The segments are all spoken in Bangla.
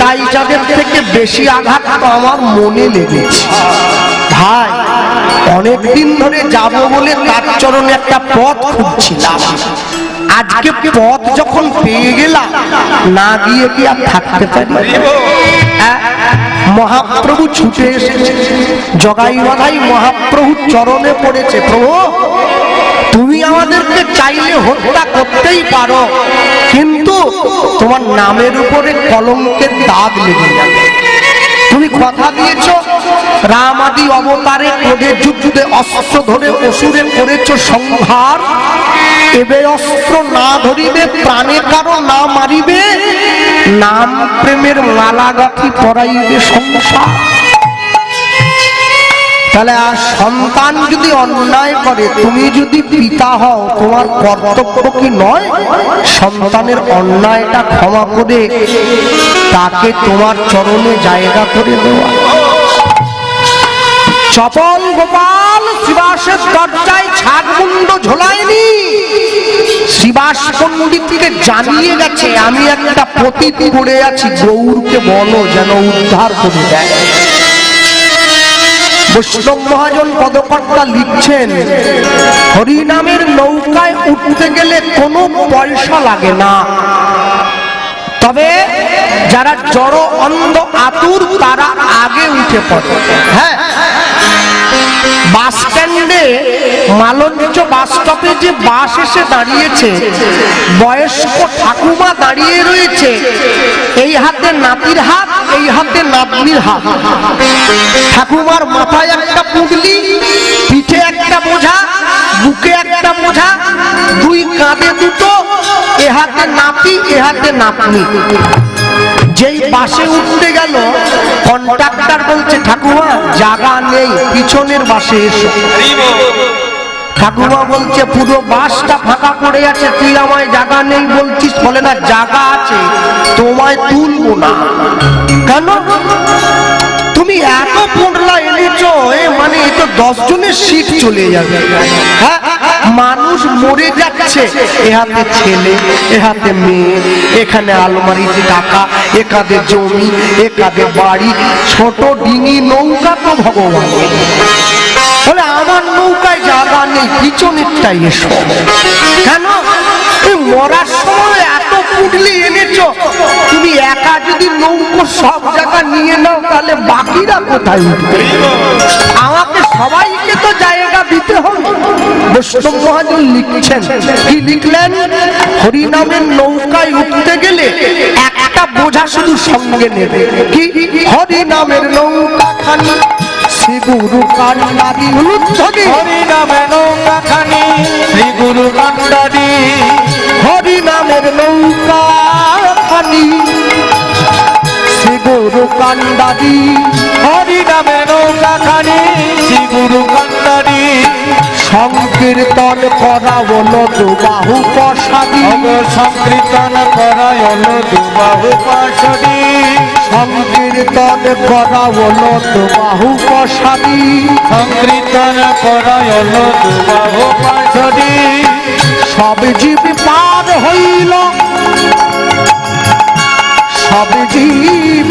সেটাই যাদের থেকে বেশি আঘাত তো আমার মনে লেগেছে। ভাই, অনেকদিন ধরে যাব বলে তার চরণে একটা পথ খুঁজছিলাম। আজকে পথ যখন পেয়ে গেলাম, না গিয়ে কি আর থাকতে পারি? হ্যাঁ? মহাপ্রভু ছুটে এসেছে। জগাই বাধাই মহাপ্রভু চরণে পড়েছে, প্রভু, তুমি আমাদেরকে চাইলে হত্যা করতেই পারো। কিন্তু তোমার নামের উপরে কলঙ্কের দাগ লেগে যাবে। তুমি কথা দিয়েছ রাম আদি অবতারে ক্রোধের যুদ্ধে অস্ত্র ধরে অসুরে করেছ সংহার। এবে অস্ত্র না ধরিবে, প্রাণে কারও না মারিবে। নাম প্রেমের মালাগাথি পরাইবে সংসার। তাহলে আর সন্তান যদি অন্যায় করে, তুমি যদি পিতা হও, তোমার কর্তব্য কি নয়? সন্তানের অন্যায়টা ক্ষমা করে তাকে তোমার চরণে জায়গা করে দেওয়া। চপল গোপাল শিবাসের দরজায় ছাগমুন্ড ঝোলায়নি। শিবাস পণ্ডিতকে জানিয়ে গেছে, আমি একটা পতিত পড়ে আছি, গৌরকে বলো যেন উদ্ধার করে দেয়। বৈষ্ণব মহাজন পদকর্তা লিখছেন, হরিনামের নৌকায় উঠতে গেলে কোনো পয়সা লাগে না। তবে যারা জড় অন্ধ আতুর, তারা আগে উঠে পড়ে। হ্যাঁ বাস স্ট্যান্ডে মালঞ্চ বাস স্টপে যে বাস এসে দাঁড়িয়েছে, বয়স্ক ঠাকুমা দাঁড়িয়ে রয়েছে, এই হাতে নাতির হাত এই হাতে নাতনির হাত। ঠাকুমার মাথায় একটা পুগলি পিঠে একটা বোঝা বুকে একটা বোঝা দুই কাঁধে দুটো, এ হাতে নাতি, এ হাতে নাতনি। যেই বাসে উঠতে গেল কন্ট্রাক্টর বলছে, ঠাকুমা জায়গা নেই, পিছনের বাসে এসো। ঠাকুমা বলছে, পুরো বাসটা ফাঁকা পড়ে আছে, তুই আমায় জায়গা নেই বলছিস, বলে না, জায়গা আছে, তোমায় তুলবো না। কেন? তুমি এত পোটলা এনেছো মানে এ তো দশ জনের সিট চলে যাবে। হ্যাঁ? মানুষ মরে যাচ্ছে, এ হাতে ছেলে, এ হাতে মেয়ে, এখানে আলমারিতে টাকা, এ কাঁধে জমি, এ কাঁধে বাড়ি, ছোট ডিঙি নৌকা তো ভগবান। বলে আমার নৌকায় জায়গা নেই, পিছনেরটাই এসো। কেন? মরার সময় এত পুটলি এনেছো। তুমি একা যদি নৌকো সব জায়গা নিয়ে নাও, তাহলে বাকিরা কোথায় উঠবে? আমাকে সবাইকে তো জায়গা দিতে হবে। বৈষ্ণব মহাজন লিখছেন, কি লিখলেন? হরিনামের নৌকায় উঠতে গেলে একটা বোঝা শুধু সঙ্গে নেবে। কি? হরিনামের নৌকা খানি শ্রী গুরু কান্নাদি হলুদ হরি নামে নৌকা খানি শ্রী গুরু কান্দারি হরি নামের নৌকা খানি। শ্রী গুরু কান্দাদি সংকীর্তন করা হলো দুবাহু প্রসাদী সংকীর্তন করায় হলো দুবাহু পাশরি সংকীর্তন করা হলো দুবাহু প্রসাদী সংকীর্তন করায় হলো দুবাহু পাশরি সব জীব পার হইল। সব জীব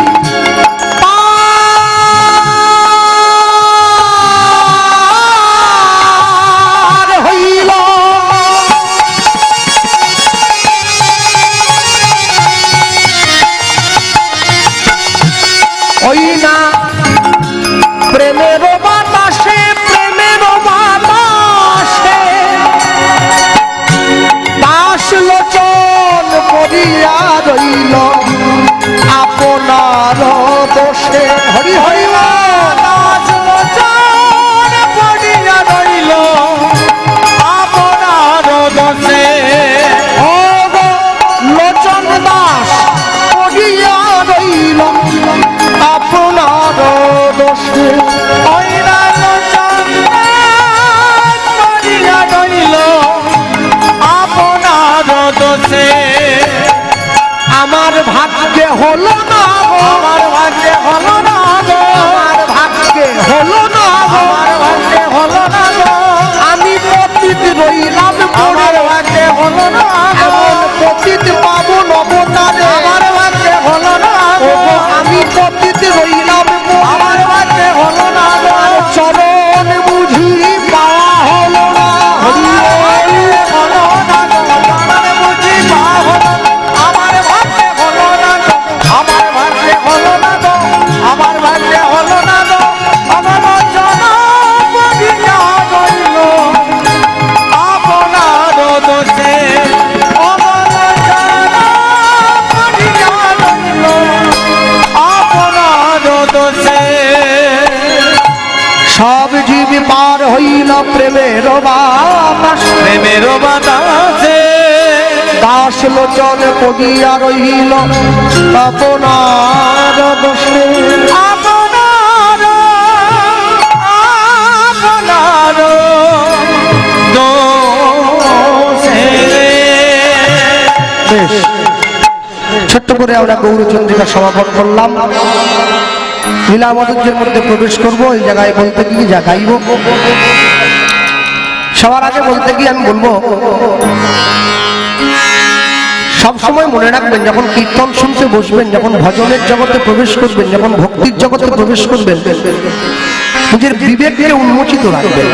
প্রেমের বাতাস প্রেমের বাতাসে দাস লোচন পদিয়া রহিল আপনার দোষে আপনার আপনার বেশ। ছোট্ট করে আমরা গৌরচন্দ্রিকা সমাপন করলাম। লীলা মধ্যে প্রবেশ করব এই জায়গায় বলতে গিয়ে যা গাইব। সবার আগে বলতে গিয়ে আমি বলব সবসময় মনে রাখবেন, যখন কীর্তন শুনতে বসবেন, যখন ভজনের জগতে প্রবেশ করবেন, যখন ভক্তির জগতে প্রবেশ করবেন, নিজের বিবেককে উন্মোচিত রাখবেন।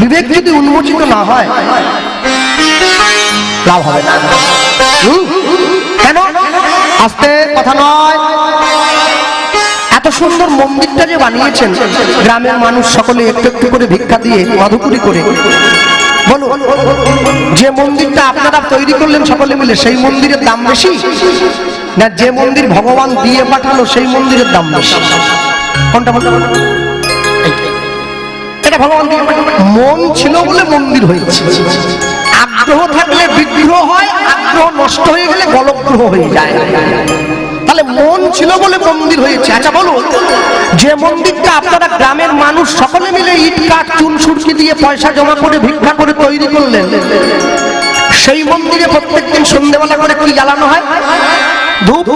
বিবেক যদি উন্মোচিত না হয়, লাভ হবে না? কেন? আস্তে, কথা নয়। সুন্দর মন্দিরটা যে বানিয়েছেন, গ্রামের মানুষ সকলে একটু একটু করে ভিক্ষা দিয়ে মধুপুরি করে। বলো, যে মন্দিরটা আপনারা তৈরি করলেন সকলে মিলে, সেই মন্দিরের দাম বেশি? না, যে মন্দির ভগবান দিয়ে পাঠালো, সেই মন্দিরের দাম বেশি? কোনটা বলতে এটা ভগবান মন ছিল বলে মন্দির হয়েছে। আগ্রহ থাকলে বিগ্রহ হয়, আগ্রহ নষ্ট হয়ে গেলে গলগ্রহ হয়ে যায়। তাহলে মন ছিল বলে মন্দির হয়েছে। আচ্ছা বলুন, যে মন্দিরটা আপনারা গ্রামের মানুষ সকলে মিলে ইট, কাঠ, চুন, সুরকি দিয়ে পয়সা জমা করে, ভিক্ষা করে তৈরি করলেন, সেই মন্দিরে প্রত্যেকদিন সন্ধ্যেবেলা করে কি জ্বালানো হয়? ধূপ,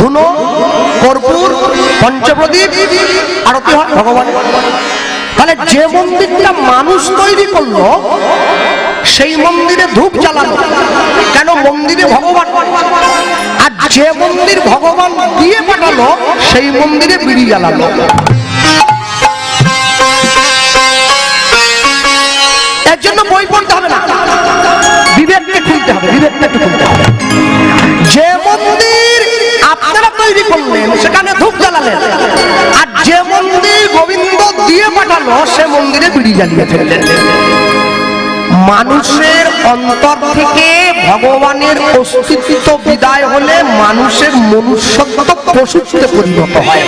ধুনো, কর্পূর, পঞ্চপ্রদীপ, আরতি হয় ভগবান তাহলে যে মন্দিরটা মানুষ তৈরি করল সেই মন্দিরে ধূপ জ্বালানো। কেন মন্দিরে ভগবান? আর যে মন্দির ভগবান দিয়ে পাঠালো, সেই মন্দিরে বিড়ি জ্বালানো এর জন্য বই পড়তে হবে না। বিবেককে খুলতে হবে, বিবেককে একটু খুলতে হবে। যে মন্দির আপনারা তৈরি করলেন, সেখানে ধূপ জ্বালালেন। আর যে মন্দির গোবিন্দ দিয়ে পাঠালো, সে মন্দিরে বিড়ি জ্বালিয়ে ফেললেন। মানুষের অন্তর থেকে ভগবানের অস্তিত্ব বিদায় হলে মানুষের মনুষ্যত্ব পশুত্বে পরিণত হয়।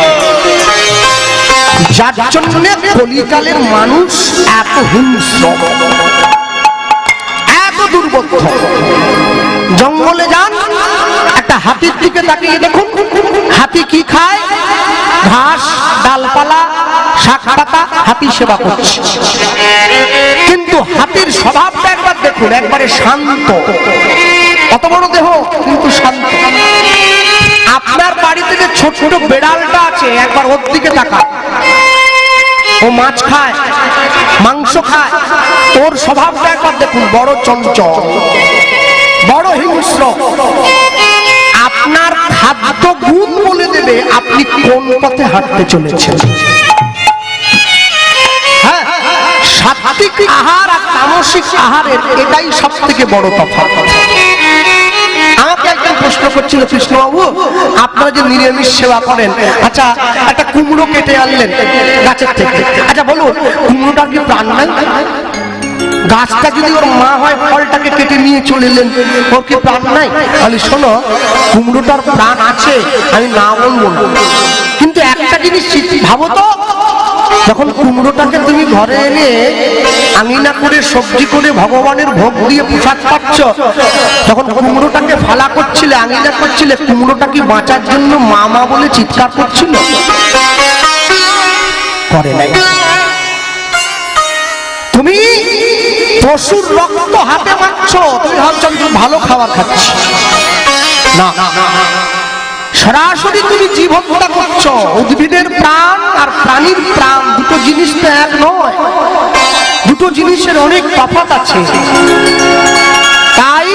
যার জন্য কলিকালের মানুষ এত হিংস্র, এত দুর্বোধ্য। জঙ্গলে যান, একটা হাতির দিকে তাকিয়ে দেখুন, হাতি কি খায়? ঘাস, ডালপালা শাক পাতা হাতি সেবা করছে। হাতির স্বভাবটা একবার দেখুন, একবারে শান্ত। অত বড় দেহ, কিন্তু শান্ত। আপনার বাড়িতে যে ছোট ছোট বেড়ালটা আছে, একবার ওর দিকে তাকান। ও মাছ খায়, মাংস খায় ওর স্বভাবটা একবার দেখুন, বড় চঞ্চল, বড় হিংস্র। আপনার খাদ্য গুণ বলে দেবে, আপনি কোন পথে হাঁটতে চলেছেন? আহার আর তামসিক আহারের এটাই সব থেকে বড় তফাৎ। আমাকে একজন প্রশ্ন করছিল, কৃষ্ণবাবু, আপনারা যে নিরামিষ সেবা করেন আচ্ছা একটা কুমড়ো কেটে আনলেন গাছের থেকে। আচ্ছা বলুন কুমড়োটার কি প্রাণ গাছটা যদি ওর মা হয়, ফলটাকে কেটে নিয়ে চলে এলেন, ওর কি প্রাণ নাই? আমি শোনো, কুমড়োটার প্রাণ আছে, আমি না বলব কিন্তু একটা জিনিস ভাবো তো যখন কুমড়োটাকে তুমি ঘরে এনে আঙিনা করে, সবজি করে, ভগবানের ভোগ দিয়ে প্রসাদ পাচ্ছ তখন কুমড়োটাকে ফালা করছিলে, আঙিনা করছিলে, কুমড়োটা কি বাঁচার জন্য মামা বলে চিৎকার করছিল? করে নাই। তুমি পশুর রক্ত হাতে মাখছ, তুমি ভাবছ ভালো খাবার খাচ্ছি। না। সরাসরি তুমি জীব হত্যা করছ। উদ্ভিদের প্রাণ আর প্রাণীর প্রাণ, দুটো জিনিস তো এক নয়। দুটো জিনিসের অনেক তফাৎ আছে। তাই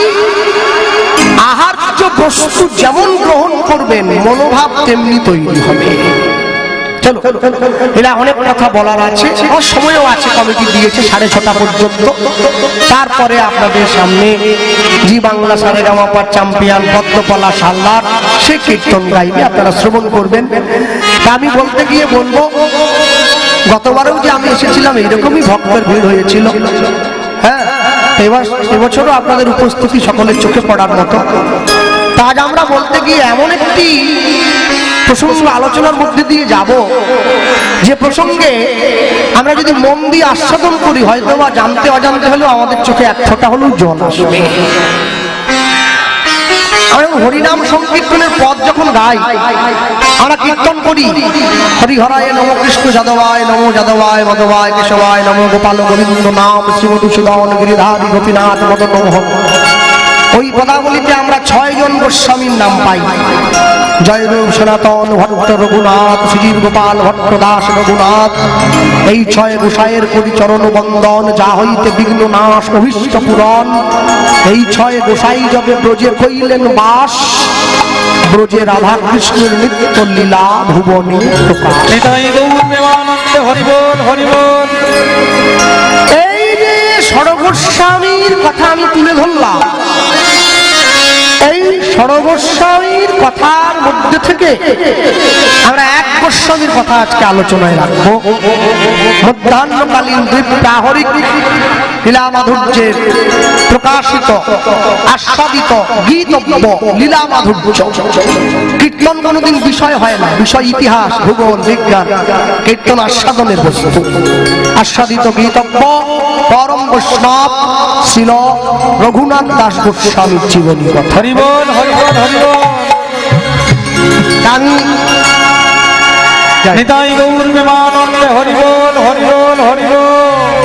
আহার্য বস্তু যেমন গ্রহণ করবেন, মনোভাব তেমনি তৈরি হবে। চলো এরা অনেক কথা বলার আছে সময়ও আছে কমিটি দিয়েছে, সাড়ে ছটা পর্যন্ত। তারপরে আপনাদের সামনে জি বাংলা সারে গামাপার চ্যাম্পিয়ন পদ্মপলা সাল্লার সে কীর্তন গাইবে, আপনারা শ্রবণ করবেন। আমি বলতে গিয়ে বলব, গতবারেও যে আমি এসেছিলাম, এইরকমই ভক্তের ভিড় হয়েছিল। হ্যাঁ এবার এবছরও আপনাদের উপস্থিতি সকলের চোখে পড়ার মতো। আজ আমরা বলতে গিয়ে এমন একটি প্রসঙ্গ আলোচনার মধ্যে দিয়ে যাব, যে প্রসঙ্গে আমরা যদি মন দিয়ে আস্বাদন করি, হয়তো বা জানতে অজান্তে হলেও আমাদের চোখে এক ফোঁটা হলেও জল আসবে। আমরা হরিনাম সংকীর্তনের পথ যখন গাই, আমরা কীর্তন করি হরি হরায় নম কৃষ্ণ যাদবায় নম যাদবায় মাধবায় কেশবায় নম গোপাল গোবিন্দ নাম শ্রীমধুসূদন গিরিধারী গোপীনাথ মদন মোহন ওই পদাবলিতে আমরা ছয়জন গোস্বামীর নাম পাই। জয় জয়দেব সনাতন ভট্ট রঘুনাথ শ্রীজীব গোপাল ভট্ট দাস রঘুনাথ। এই ছয় গোসাইয়ের পরিচরণ বন্দন যা হইতে বিঘ্ন নাশ অভিষ্ট পূরণ। এই ছয় গোসাই যবে ব্রজে কইলেন বাস ব্রজে রাধা কৃষ্ণের নিত্য লীলা ভুবনে প্রকাশ। হরিবোল হরিবোল। এই সরগোস্বামীর কথা আমি তুলে ধরলাম। এই সরগোস্বামীর কথার মধ্যে থেকে আমরা এক গোস্বামীর কথা আজকে আলোচনায় রাখব। মধ্যাহ্নকালীন দুই প্রাহরিক লীলা মাধুর্যের প্রকাশিত, আস্বাদিত, গীতব্য লীলা মাধুর্য কীর্তন কোনোদিন বিষয় হয় না, বিষয় ইতিহাস, ভূগোল, বিজ্ঞান, কীর্তন আস্বাদনের বস্তু। আস্বাদিত গীতব্য, পরম বৈষ্ণব ছিল রঘুনাথ দাস গোস্বামীর জীবনী কথা হরিবোল হরিবল হরিবল। নিতাই গৌর বিমানন্দে হরিবল হরিবল হরিবোল।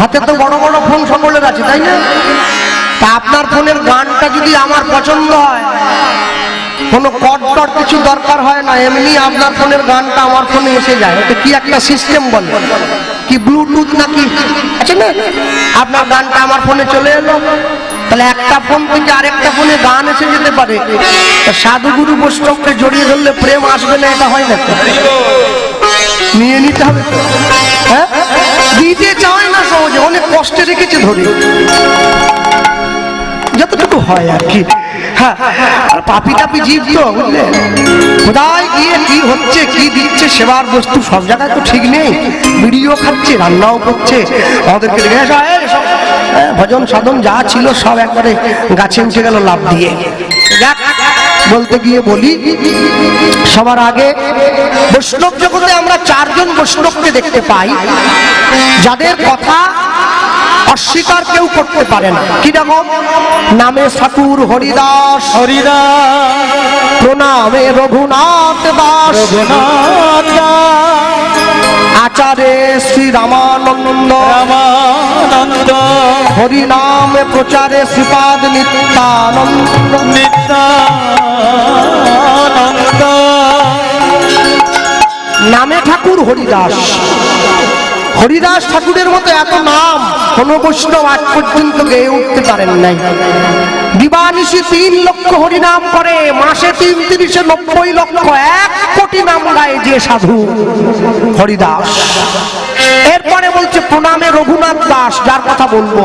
হাতে তো বড় বড় ফোন সকলের আছে তাই না? তা আপনার ফোনের গানটা যদি আমার পছন্দ হয়, কোনো কট কিছু দরকার হয় না, এমনি আপনার ফোনের গানটা আমার ফোনে এসে যায়। এটা কি একটা সিস্টেম বলে? কি ব্লুটুথ নাকি? আছে না, আপনার গানটা আমার ফোনে চলে এলো। তাহলে একটা ফোন থেকে আরেকটা ফোনে গান এসে যেতে পারে। সাধুগুরু বৈষ্ণবকে জড়িয়ে ধরলে প্রেম আসবে না, এটা হয় না? নিয়ে নিতে হবে হ্যাঁ? দিতে চায় না সহজে অনেক কষ্টে রেখেছে ধরে। যতটুকু হয় আর কি। হ্যাঁ আর পাপি টাপি জীব তো বুঝলে? কোথায় গিয়ে কি হচ্ছে কি দিচ্ছে সেবার বস্তু সব জায়গায় তো ঠিক নেই। ভিডিও খাচ্ছে রান্নাও করছে। আমাদেরকে দেখে ভজন সাধন যা ছিল সব একবারে গাছে উঠে গেল লাভ দিয়ে। যাক, বলতে গিয়ে বলি সবার আগে বৈষ্ণব জগতে আমরা চারজন বৈষ্ণবকে দেখতে পাই যাদের কথা অস্বীকার কেউ করতে পারে না। কি রকম নামে ঠাকুর হরিদাস। হরিদাস। প্রণামে রঘুনাথ দাস। রঘুনাথ আচারে শ্রী রামানন্দ। রামানন্দ। হরিনামে প্রচারে শ্রীপাদ নিত্যানন্দ। নিত্যানন্দ। নামে ঠাকুর হরিদাস। হরিদাস ঠাকুরের মতো এত নাম কোন বৈষ্ণব আজ পর্যন্ত গেয়ে উঠতে পারেন নাই। দিবানিশি তিন লক্ষ হরিনাম করে, মাসে তিন তিরিশে নব্বই লক্ষ, এক কোটি নাম গায়ে যে সাধু হরিদাস। এরপরে বলছে, প্রণামে রঘুনাথ দাস, যার কথা বলব।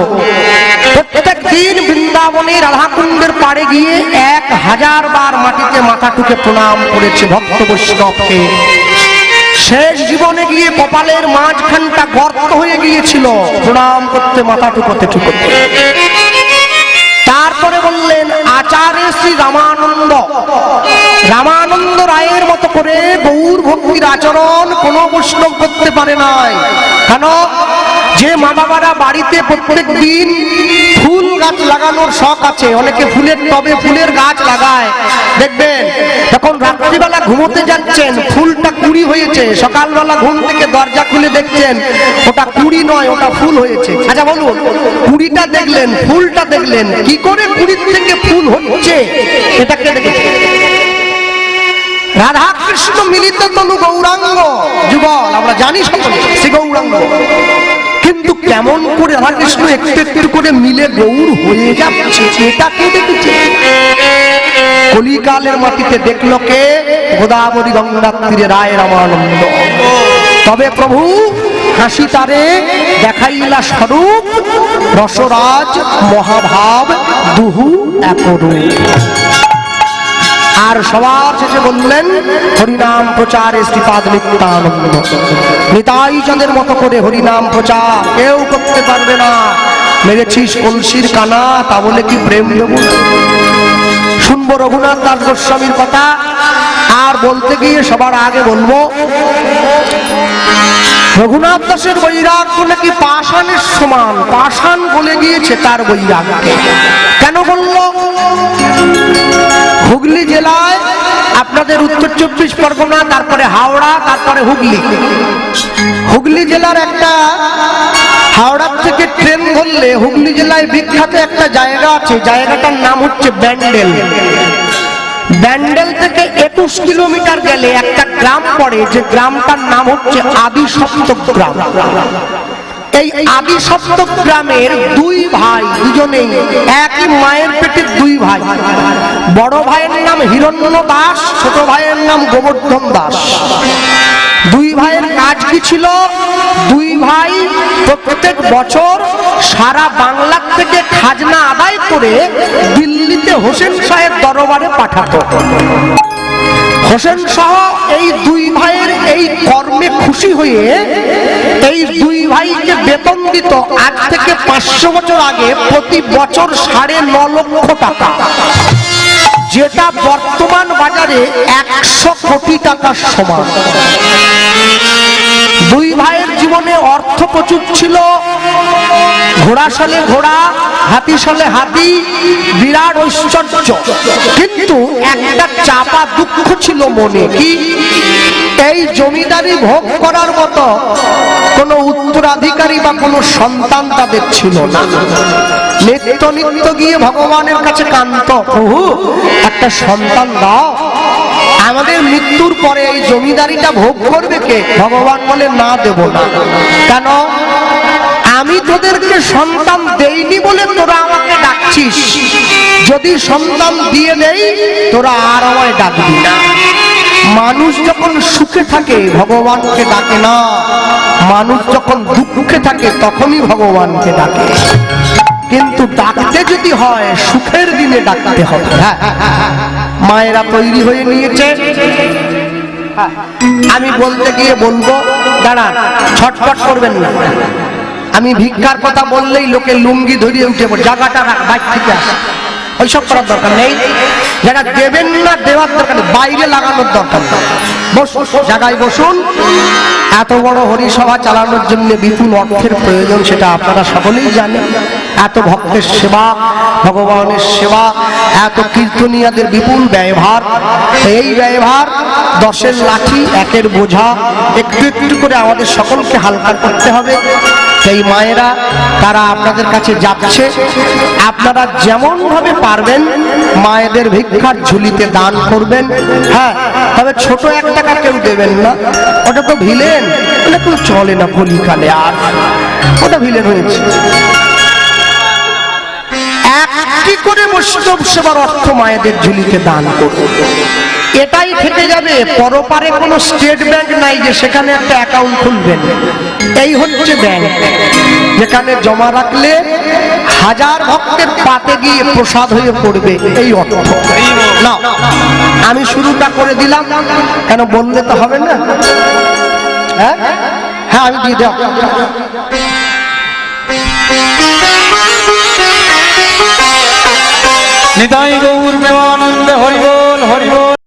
প্রত্যেক দিন বৃন্দাবনে রাধাকুণ্ডের পাড়ে গিয়ে এক হাজার বার মাটিতে মাথা টুকে প্রণাম করেছে ভক্ত বৈষ্ণবকে। শেষ জীবনে গিয়ে কপালের মাঝখানটা গর্ত হয়ে গিয়েছিল। প্রণাম করতে, মাথা টুকোতে টুকোতে। তারপরে বললেন, আচার্য শ্রী রামানন্দ। রামানন্দ রায়ের মতো করে গৌর ভক্তির আচরণ কোন বৈষ্ণব করতে পারে নাই। কেন? যে মা বাবারা বাড়িতে প্রত্যেক দিন ফুল গাছ লাগানোর শখ আছে। অনেকে ফুলের টবে ফুলের গাছ লাগায়। দেখবেন যখন রাত্রিবেলা ঘুমোতে যাচ্ছেন, ফুলটা কুড়ি হয়েছে। সকালবেলা ঘুম থেকে দরজা খুলে দেখছেন, ওটা কুড়ি নয়, ওটা ফুল হয়েছে। আচ্ছা বলুন, কুড়িটা দেখলেন, ফুলটা দেখলেন, কি করে কুড়ির থেকে ফুল হচ্ছে? এটাকে দেখেছেন রাধা কৃষ্ণ মিলিত তনু গৌরাঙ্গ। যুগল, আমরা জানি সকলে, সে গৌরাঙ্গ। কিন্তু কেমন করে রাধা কৃষ্ণ একটু একটু করে মিলে গৌর হয়ে যাচ্ছে এটা কে দেখেছে। কলিকালের মাটিতে দেখল কে? গোদাবরী গঙ্গা তীরে রায় রামানন্দ তবে প্রভু হাসি তারে দেখাইলা স্বরূপ রসরাজ মহাভাব দুহু একরূপ। আর সবার শেষে বললেন, হরিনাম প্রচার শ্রীপাদ নিত্যানন্দ। নিতাই চাঁদের মতো করে হরিনাম প্রচার, কেউ করতে পারবে না। মেরেছিস কলসির কানা, তা বলে কি প্রেম দেব? শুনব রঘুনাথ দাস গোস্বামীর কথা, আর বলতে গিয়ে সবার আগে বলব, রঘুনাথ দাসের বৈরাগ্য নাকি পাষাণের সমান? পাষাণ বলে গিয়েছে তার বৈরাগ্যকে কেন বলল? হুগলি জেলায়, আপনাদের উত্তর চব্বিশ পরগনা, তারপরে হাওড়া, তারপরে হুগলি। হুগলি জেলার একটা, হাওড়ার থেকে ট্রেন ধরলে হুগলি জেলায় বিখ্যাত একটা জায়গা আছে, জায়গাটার নাম হচ্ছে ব্যান্ডেল। ব্যান্ডেল থেকে একুশ কিলোমিটার গেলে একটা গ্রাম পড়ে, যে গ্রামটার নাম হচ্ছে আদি সপ্তক গ্রাম এই আদি সপ্তক গ্রামের দুই ভাই দুজনেই একই মায়ের পেটের দুই ভাই। বড় ভাইয়ের নাম হিরণ্য দাস ছোট ভাইয়ের নাম গোবর্ধন দাস। দুই ভাইয়ের কাজ কি ছিল? দুই ভাই প্রত্যেক বছর সারা বাংলার থেকে খাজনা আদায় করে দিল্লিতে হোসেন সাহেব দরবারে পাঠাতো। হোসেন শাহ এই দুই ভাইয়ের এই কর্মে খুশি হয়ে এই দুই ভাইকে বেতন দিত আজ থেকে পাঁচশো বছর আগে প্রতি বছর সাড়ে ন লক্ষ টাকা। যেটা বর্তমান বাজারে একশো কোটি টাকার সমান। দুই ভাইয়ের জীবনে অর্থ প্রচুর ছিল। ঘোড়া সালে ঘোড়া, হাতি সালে হাতি, বিরাট ঐশ্বর্য। কিন্তু একটা চাপা দুঃখ ছিল মনে কি? এই জমিদারি ভোগ করার মতো কোনো উত্তরাধিকারী বা কোনো সন্তান তাদের ছিল না। নিত্য নিত্য গিয়ে ভগবানের কাছে কান্ত, প্রভু, একটা সন্তান দাও। আমাদের মৃত্যুর পরে এই জমিদারিটা ভোগ করবে কে? ভগবান বলে, না, দেব না। কেন? আমি তোদেরকে সন্তান দেইনি বলে তোরা আমাকে ডাকছিস। যদি সন্তান দিয়ে দেই তোরা আর আমায় ডাকবি না। মানুষ যখন সুখে থাকে, ভগবানকে ডাকে না। মানুষ যখন দুঃখে থাকে, তখনই ভগবানকে ডাকে। কিন্তু ডাকতে যদি হয়, সুখের দিনে ডাকতে হবে। হ্যাঁ। মায়েরা তৈরি হয়ে নিয়েছে। আমি বলতে গিয়ে বলব দাঁড়ান ছটফট করবেন না। আমি ভিক্ষার কথা বললেই লোকে লুঙ্গি ধরিয়ে উঠে পড়ে, জায়গাটা রাখ বাইক থেকে আসে। ওইসব করার দরকার নেই। যারা দেবেন না, দেওয়ার দরকার বাইরে লাগানোর দরকার জায়গায় বসুন। এত বড় হরিসভা চালানোর জন্য বিপুল অর্থের প্রয়োজন, সেটা আপনারা সকলেই জানেন। এত ভক্তের সেবা, ভগবানের সেবা, এত কীর্তনিয়াদের বিপুল ব্যয়ভার। এই ব্যয়ভার, দশের লাঠি, একের বোঝা, একটু একটু করে আমাদের সকলকে হালকা করতে হবে। সেই মায়েরা, তারা আপনাদের কাছে যাচ্ছে। আপনারা যেমন ভাবে পারবেন মায়েদের ভিক্ষার ঝুলিতে দান করবেন। হ্যাঁ তবে ছোট এক টাকা কেউ দেবেন না। ওটা তো ভিলেন। ওটা কেউ চলে না কলিকালে আর? ওটা ভিলেন হয়েছে। একটি করে বৈষ্ণব সেবার অর্থ মায়েদের ঝুলিতে দান করুন এটাই থেকে যাবে। পরপারে কোনো স্টেট ব্যাংক নাই যে সেখানে একটা অ্যাকাউন্ট খুলবেন। এই হচ্ছে ব্যাংক যেখানে জমা রাখলে হাজার ভক্তের পাতে গিয়ে প্রসাদ হয়ে পড়বে এই অর্থ। না আমি শুরুটা করে দিলাম। কেন বললে তো হবে না? হ্যাঁ? হ্যাঁ আমি দিয়ে দাও। নিতাই গৌর প্রেমানন্দ হরিবল হরিবোল।